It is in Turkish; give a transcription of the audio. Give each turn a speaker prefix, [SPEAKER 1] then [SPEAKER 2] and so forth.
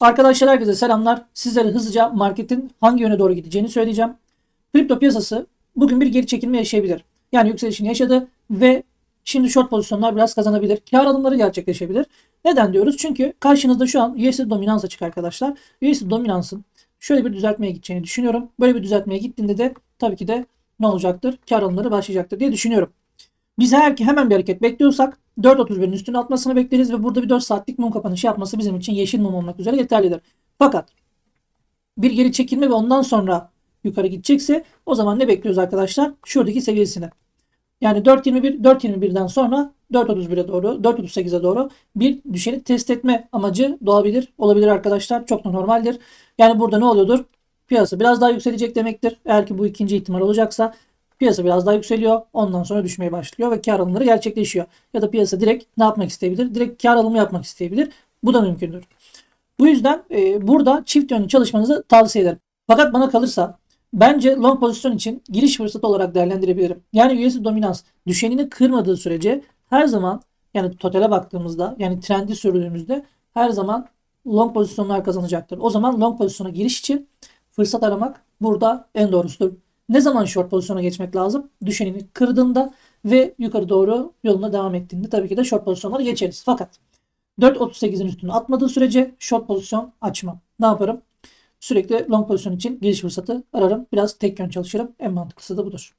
[SPEAKER 1] Arkadaşlar herkese selamlar. Sizlere hızlıca marketin hangi yöne doğru gideceğini söyleyeceğim. Kripto piyasası bugün bir geri çekilme yaşayabilir. Yani yükselişini yaşadı ve şimdi short pozisyonlar biraz kazanabilir. Kar alımları gerçekleşebilir. Neden diyoruz? Çünkü karşınızda şu an USD dominans açık arkadaşlar. USD dominansın şöyle bir düzeltmeye gideceğini düşünüyorum. Böyle bir düzeltmeye gittiğinde de tabii ki de ne olacaktır? Kar alımları başlayacaktır diye düşünüyorum. Biz eğer ki hemen bir hareket bekliyorsak 4.31'in üstüne atmasını bekleriz ve burada bir 4 saatlik mum kapanışı yapması bizim için yeşil mum olmak üzere yeterlidir. Fakat bir geri çekilme ve ondan sonra yukarı gidecekse o zaman ne bekliyoruz arkadaşlar? Şuradaki seviyesine. Yani 4.21 4.21'den sonra 4.31'e doğru 4.38'e doğru bir düşeni test etme amacı doğabilir olabilir arkadaşlar. Çok da normaldir. Yani burada ne oluyordur? Piyasa biraz daha yükselecek demektir. Eğer ki bu ikinci ihtimal olacaksa Piyasa biraz daha yükseliyor. Ondan sonra düşmeye başlıyor ve kar alımları gerçekleşiyor. Ya da piyasa direkt ne yapmak isteyebilir? Direkt kar alımı yapmak isteyebilir. Bu da mümkündür. Bu yüzden e, burada çift yönlü çalışmanızı tavsiye ederim. Fakat bana kalırsa bence long pozisyon için giriş fırsatı olarak değerlendirebilirim. Yani USD dominans düşenini kırmadığı sürece her zaman yani totale baktığımızda yani trendi sürdüğümüzde her zaman long pozisyonlar kazanacaktır. O zaman long pozisyona giriş için fırsat aramak burada en doğrusudur. Ne zaman short pozisyona geçmek lazım? Düşenini kırdığında ve yukarı doğru yoluna devam ettiğinde tabii ki de short pozisyonlara geçeriz. Fakat 4.38'in üstüne atmadığı sürece short pozisyon açmam. Ne yaparım? Sürekli long pozisyon için giriş fırsatı ararım. Biraz tek yön çalışırım. En mantıklısı da budur.